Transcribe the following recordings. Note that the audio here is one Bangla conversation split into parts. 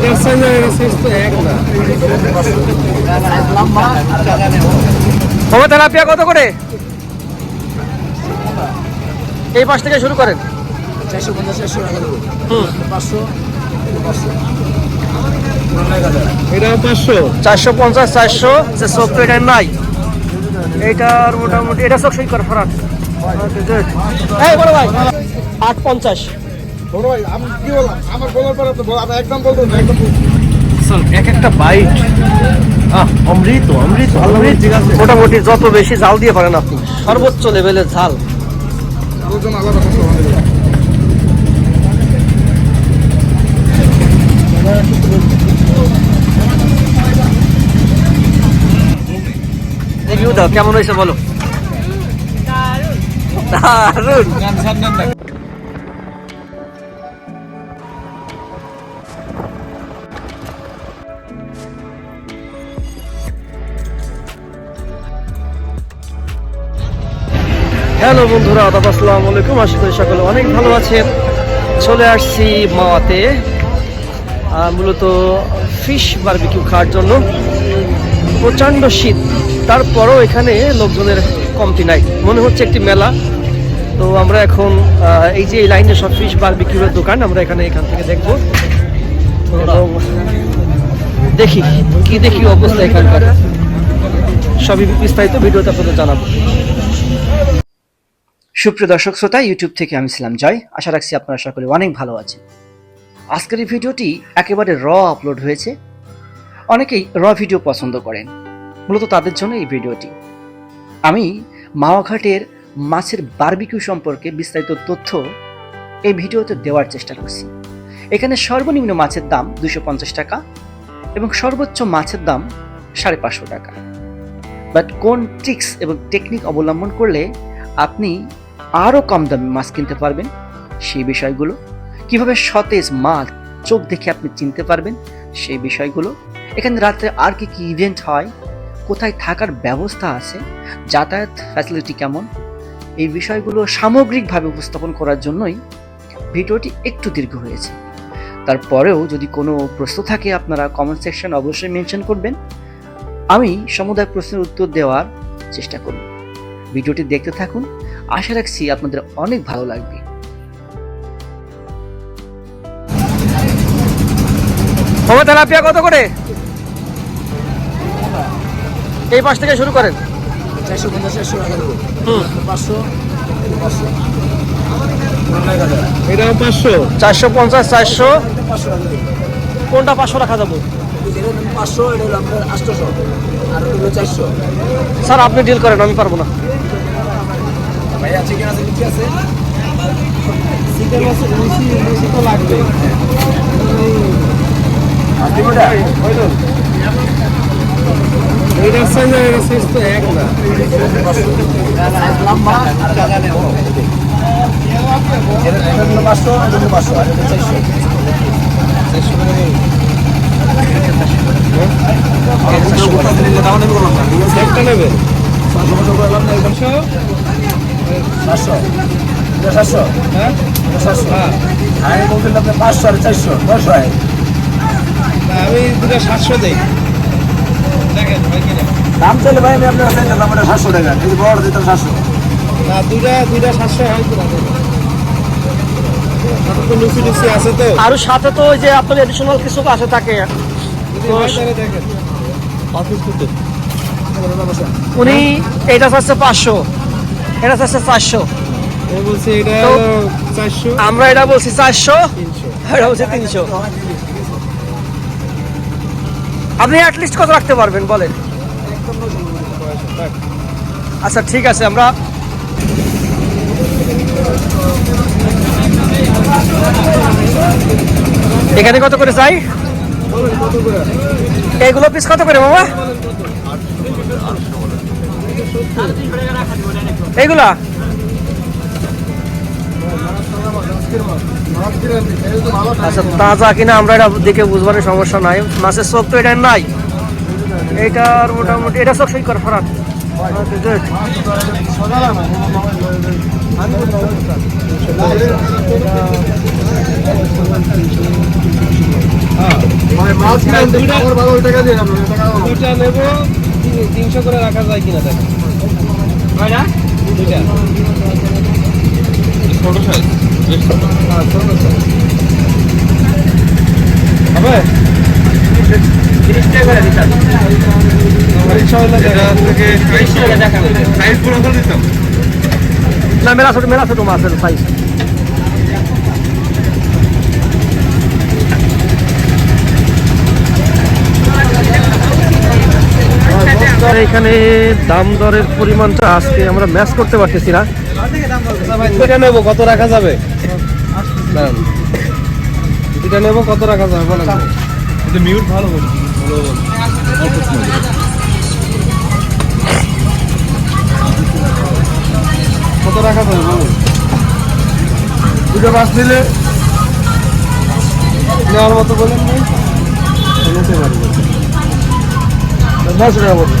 এটার সাইজ এটার কত করে? এই পাশ থেকে শুরু করেন। চারশো পঞ্চাশ চারশো পাঁচশো এটাও পাঁচশো চারশো পঞ্চাশ, চারশো। সে সত্তর এটা নাই। এইটার মোটামুটি এটা সব সই কর ফরান আট পঞ্চাশ। বড় ভাই আমি কি বললাম? আমার বলার পরে তো আমি একদম বলতো না একদম এক একটা বাইট। অমৃত অমৃত অমৃত। মোটামুটি যত বেশি ঝাল দিয়ে পারেন আপনি। সর্বোচ্চ লেভেলের ঝাল। আলোচনা আলাদা রিভিউ দাও কেমন হয়েছে বলো? দারুণ। হ্যালো বন্ধুরা, আদাব আসসালামু আলাইকুম। আশা করি সকলে অনেক ভালো আছেন। চলে আসছি মাওয়াতে মূলত ফিশ বারবিকিউ খাওয়ার জন্য। প্রচণ্ড শীত, তারপরও এখানে লোকজনের কমতি নাই। মনে হচ্ছে একটি মেলা। তো আমরা এখন এই যে এই লাইনে সব ফিশ বারবিকিউর দোকান, আমরা এখানে এখান থেকে দেখব। দেখি, কি দেখি অবস্থা এখানকার। সবই বিস্তারিত ভিডিওতে আপনাদের জানাব। সুপ্রিয় দর্শক শ্রোতা ইউটিউব থেকে আমি ছিলাম জয়। আশা রাখছি আপনারা সকলে অনেক ভালো আছেন। আজকের এই ভিডিওটি একেবারে র আপলোড হয়েছে। অনেকেই র ভিডিও পছন্দ করেন। মূলত তাদের জন্য এই ভিডিওটি। আমি মাওয়াঘাটের মাছের বারবিকিউ সম্পর্কে বিস্তারিত তথ্য এই ভিডিওতে দেওয়ার চেষ্টা করছি। এখানে সর্বনিম্ন মাছের দাম দুশো পঞ্চাশ টাকা এবং সর্বোচ্চ মাছের দাম সাড়ে পাঁচশো টাকা। বাট কোন ট্রিক্স এবং টেকনিক অবলম্বন করলে আপনি আরও কম দামে মাছ কিনতে পারবেন। সেই বিষয়গুলো, কীভাবে সতেজ মাছ চোখ দেখে আপনি চিনতে পারবেন, সেই বিষয়গুলো। এখানে রাত্রে আর কি কি ইভেন্ট হয়, কোথায় থাকার ব্যবস্থা আছে, যাতায়াত ফ্যাসিলিটি কেমন, এই বিষয়গুলো সামগ্রিকভাবে উপস্থাপন করার জন্যই ভিডিওটি একটু দীর্ঘ হয়েছে। তারপরেও যদি কোনো প্রশ্ন থাকে আপনারা কমেন্ট সেকশন অবশ্যই মেনশন করবেন। আমি সমুদায় প্রশ্নের উত্তর দেওয়ার চেষ্টা করব। ভিডিওটি দেখতে থাকুন। আশা রাখছি আপনাদের অনেক ভালো লাগবে। তেলাপিয়া কত করে? এই পাশ থেকে শুরু করেন। চারশো পঞ্চাশ চারশো পাঁচশো পাঁচশো। এটাও পাঁচশো। চারশো পঞ্চাশ চারশো। কোনটা পাঁচশো রাখা যাব? পাঁচশো এটা হলো আপনার আটশোশো আর চারশো। স্যার আপনি ডিল করেন আমি পারব না। ভাই আছে কি লুচি লুচি তো লাগবে এইটার সাইজ আর এটার সাইজ তো এক না লম্বা আর জায়গা নেই এটা এটা পাঁচশো এটা পাঁচশো আর এটা চারশো চারশো টাকা নেবে সাতশো এটা সাতশো। হ্যাঁ? এটা সাতশো। হ্যাঁ। আমি বলছিলাম আপনি পাঁচশো আর চারশো। হয়? আমি দুটো সাতশো দিই। দেখেন দাম চলে ভাই আমি আপনার এটা সাতশো টাকা। যদি বড় দিতাম সাতশো। না দুইটা দুইটা সাতশো হয় লুচি লুচি আছে তো। আর সাথে তো ওই যে আপনার এডিশনাল কিছু আছে থাকে দেখেন। অফিস করতে উনি এটা চাচ্ছে পাঁচশো। এটা চাচ্ছে চারশো। আমরা এটা বলছি চারশো এটা বলছি তিনশো। আপনি অ্যাটলিস্ট কত রাখতে পারবেন বলেন? আচ্ছা ঠিক আছে আমরা এখানে কত করে চাই? এগুলো পিস কত করে মামা? এইগুলা? আচ্ছা তাজা কিনা আমরা এটা দেখে বুঝবার সমস্যা নাই। মাছের চোখ তো এটা নাই। এইটার মোটামুটি এটা চোখ সই কর ফরান। দুইটা নেব তিন- তিনশো করে রাখা যায় কিনা দেখেন দুইটা ছোট সাইজ হ্যাঁ। হবে? সাইজ পুরো করে দিতাম। না মেলা ছোট মেলা ছোট মাছের সাইজ এখানে দাম দরের পরিমাণটা আজকে আমরা ম্যাচ করতে পারতেছি না। দুইটা নেব কত রাখা যাবে। দুইটা নেব কত রাখা যাবে বলেন। মিউট ভালো ভালো অল্প সময় কত রাখা যাবে বলুন। দুটো মাছ নিলে নেওয়ার মতো বলেন নিতে নয়শো টাকা বলুন।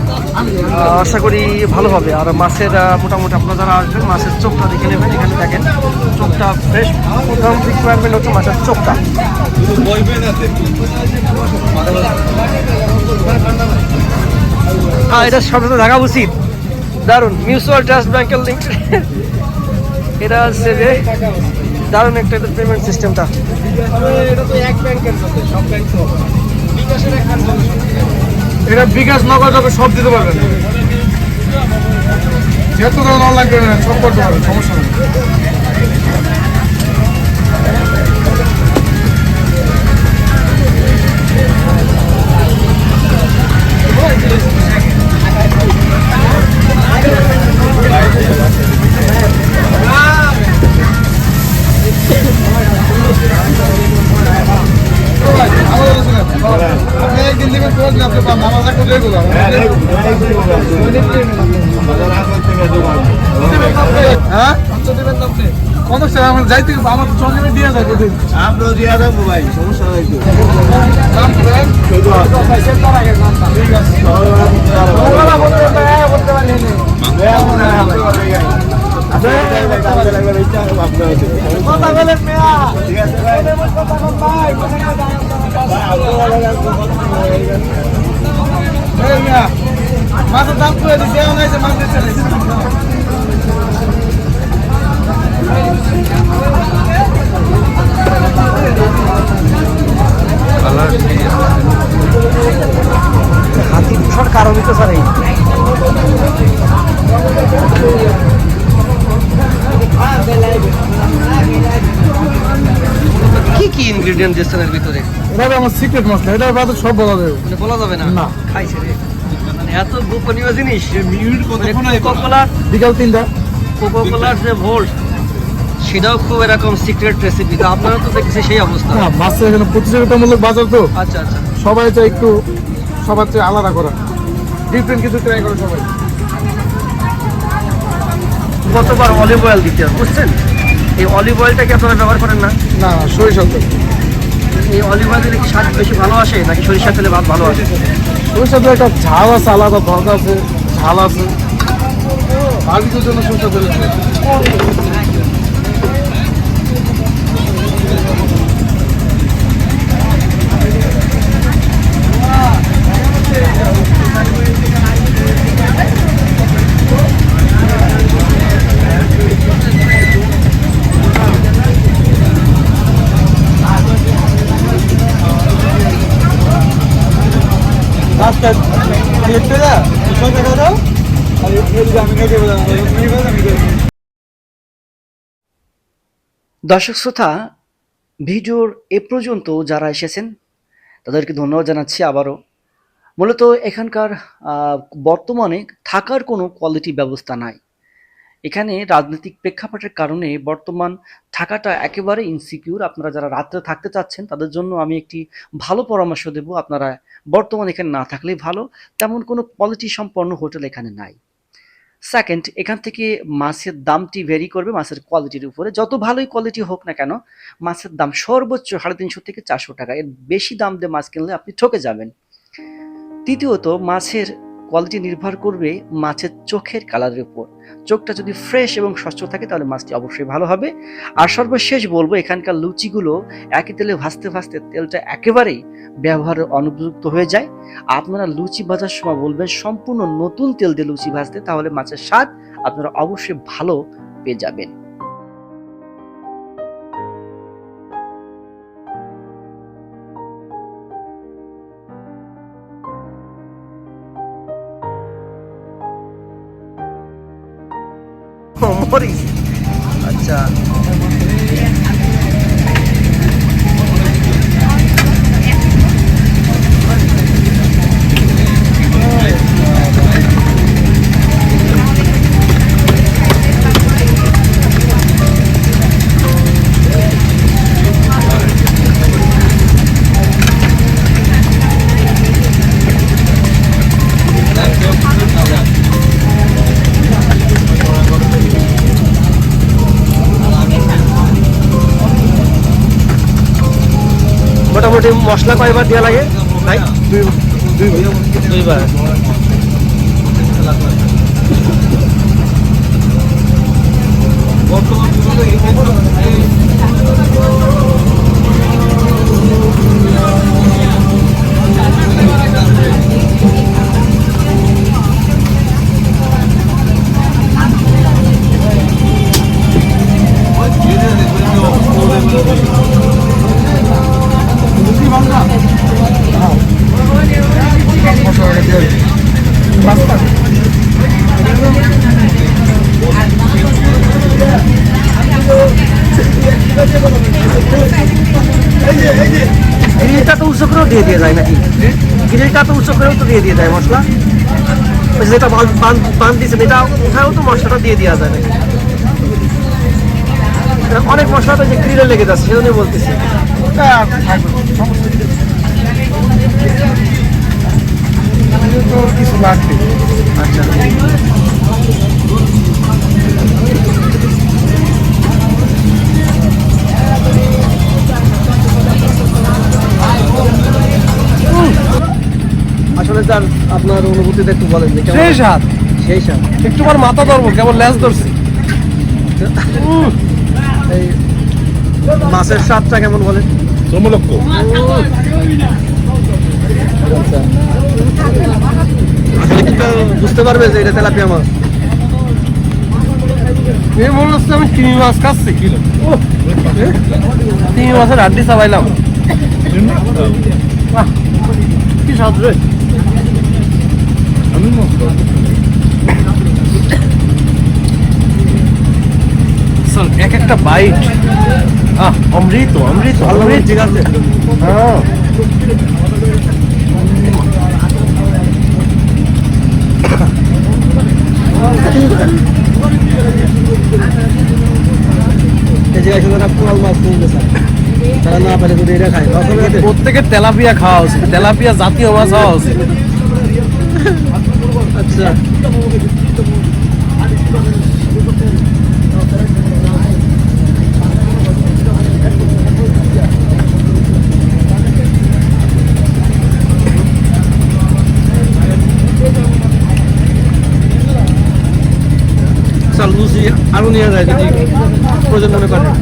আশা করি ভালো হবে। আর মাছের মোটামুটি আপনারা যারা আসবেন, মাছের চোখটা দেখে নেবেন এখানে দেখেন। চোখটা ফ্রেশ প্রথম রিকোয়ারমেন্ট হচ্ছে মাছের চোখটা। হ্যাঁ এটা সাথে দেখা উচিত। দারুণ মিউচুয়াল ট্রাস্ট ব্যাংকের লিঙ্ক এটা হচ্ছে যে দারুণ একটা পেমেন্ট সিস্টেমটা এক ব্যাংকের সব ব্যাংক এটা বিকাশ, নগদ সব দিতে পারবেন যেহেতু ধরুন অনলাইন পেমেন্ট সব করতে পারবেন সমস্যা নেই। আমার হ্যাঁ আচ্ছা কত টাকা আমার যাইতে আমার তো চলে দিয়ে যায় প্রতিদিন ঠিক আছে এই মিয়া, মাছের দাম করে দিচ্ছে এমন হয়েছে মাছ দিচ্ছে। হাতি পোষার কারণই তো স্যার এই কি কি ইনগ্রেডিয়েন্ট দিচ্ছেন এর ভিতরে? এটা আমার সিক্রেট মশলা এটা বাদে সব বলা যাবে। মানে বলা যাবে না? না। খাইছে রে। মানে এত গোপনীয় জিনিস। মিউট কতক্ষণ আগে কোকো কোলার বিকাল তিনটা। কোকো কোলার যে ভোল্ট সেটাও খুব এরকম সিক্রেট রেসিপি তো আপনারা তো দেখছি সেই অবস্থা। না মাছের এখানে প্রতিযোগিতামূলক বাজার তো। আচ্ছা আচ্ছা। সবাই চাই একটু সবার চেয়ে আলাদা করা। ডিফারেন্ট কিছু ট্রাই করে সবাই। কতবার অলিভ অয়েল দিতে হবে বুঝছেন? এই অলিভ অয়েলটা কি আপনারা ব্যবহার করেন না? না সরিষা তেল। এই অলিভ অয়েল দিলে কি স্বাদ বেশি ভালো আসে নাকি সরিষা তেলে ভাত ভালো আসে? সরিষা তেল একটা ঝাল আছে আলাদা ধক আছে ঝাল আছে। বার্বিকুর জন্য সরিষা তেল দর্শক শ্রোতা, ভিডিওর এ পর্যন্ত যারা এসেছেন, তাদেরকে ধন্যবাদ জানাচ্ছি আবারও। মূলত এখানকার বর্তমানে থাকার কোনো কোয়ালিটি ব্যবস্থা নাই। এখানে রাজনৈতিক প্রেক্ষাপটের কারণে বর্তমান থাকাটা একেবারে ইনসিকিউর আপনারা যারা রাত্রে থাকতে চাচ্ছেন, তাদের জন্য আমি একটি ভালো পরামর্শ দেব। আপনারা বর্তমান এখানে না থাকলেই ভালো। তেমন কোনো কোয়ালিটি সম্পন্ন হোটেল এখানে নাই। সেকেন্ড এখান থেকে মাছের দামটি ভেরি করবে মাছের কোয়ালিটির উপরে। যত ভালোই কোয়ালিটি হোক না কেন, মাছের দাম সর্বোচ্চ সাড়ে তিনশো থেকে চারশো টাকা। এর বেশি দাম দিয়ে মাছ কিনলে আপনি ঠকে যাবেন। তৃতীয়ত, মাছের কোয়ালিটি নির্ভর করবে মাছের চোখের কালারের উপর। চোখটা যদি ফ্রেশ এবং স্বচ্ছ থাকে, তাহলে মাছটি অবশ্যই ভালো হবে। আর সর্বশেষ বলব, এখানকার লুচিগুলো একই তেলে ভাজতে ভাজতে তেলটা একেবারেই ব্যবহারের অনুপযুক্ত হয়ে যায়। আপনারা লুচি ভাজার সময় বলবেন, সম্পূর্ণ নতুন তেল দিয়ে লুচি ভাজতে, তাহলে মাছের স্বাদ আপনারা অবশ্যই ভালো পেয়ে যাবেন। মরিচ আচ্ছা। মশলা কয়বার দেওয়া লাগে? ভাই দুইবার। গ্রিলটা তো উঁচু করেও দিয়ে দিয়ে যায় নাকি? গ্রিলটা তো উঁচু করেও তো দিয়ে দিয়ে যায় মশলা। যেটা বান বান দিয়েছেন এটা ওখানেও তো মশলাটা দিয়ে দেওয়া যায় নাকি? অনেক মশলা তো যে গ্রিলে লেগে যাচ্ছে সেজন্যই বলতেছি। কিছু লাগবে। আচ্ছা। স্যার আপনার অনুভূতিটা একটু বলেন যে সেই স্বাদ সেই স্বাদ একটু আমার মাথা ধরবো কেমন ল্যাস ধরছি। এই মাছের স্বাদটা কেমন বলেন? আচ্ছা। বুঝতে পারবে যে এটা তেলাপিয়া মাছ। এ মনে হচ্ছে আমি তিমি মাছ খাচ্ছি। কিলো। তিমি মাছের হাড্ডি চাবাইলাম। কি স্বাদ রে। আমি মস্ত স্যার এক একটা বাইট আহ অমৃত অমৃত অমৃত ঠিক আছে। হ্যাঁ। প্রত্যেকের তেলাপিয়া খাওয়া উচিত। তেলাপিয়া জাতীয় মাছ হওয়া উচিত। আচ্ছা স্যার আরও নিয়ে যায় যদি প্রয়োজন মনে করেন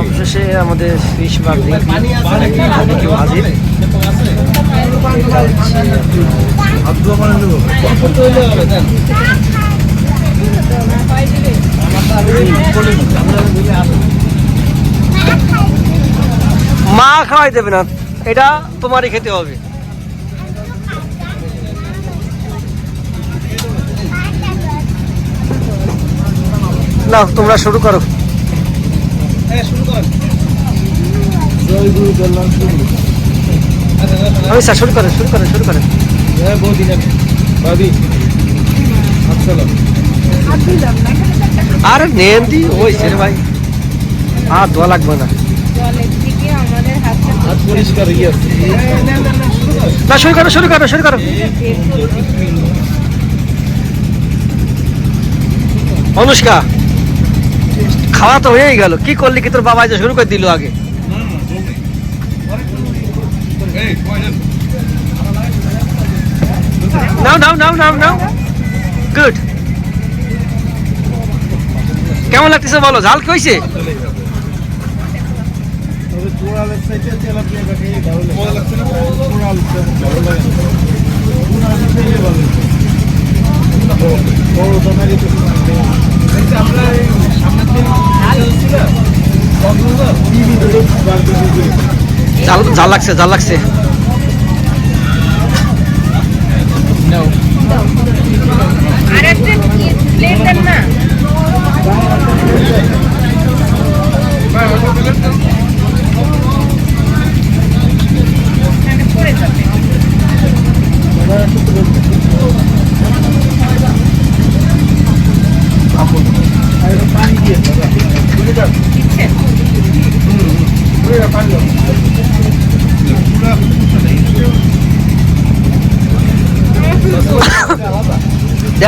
অবশেষে আমাদের ফিশ বার্লি কেউ হাজির। মা খাওয়াই দেবে না। এটা তোমারই খেতে হবে। না তোমরা শুরু করো। হ্যাঁ, শুরু করো। আমি স্যার শুরু করেন শুরু করেন শুরু করেন। হ্যাঁ ভাবি। আরে নেন দি ওই ভাই। আর দোয়া লাগবে না। ইয়ে আছে না শুরু করো। শুরু করো শুরু করো অনুষ্কা খাওয়া তো হয়েই গেল। কি করলি কি তোর বাবা যে শুরু করে দিল আগে? নাও নাও নাও নাও নাও গুড কেমন লাগতেছে বলো? ঝাল কি হয়েছে আমরা ঝাল ঝাল লাগছে জাল লাগছে। আর প্লেট দেন না?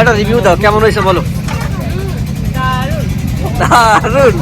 একটা রিভিউ দাও কেমন হয়েছে বলো? দারুণ।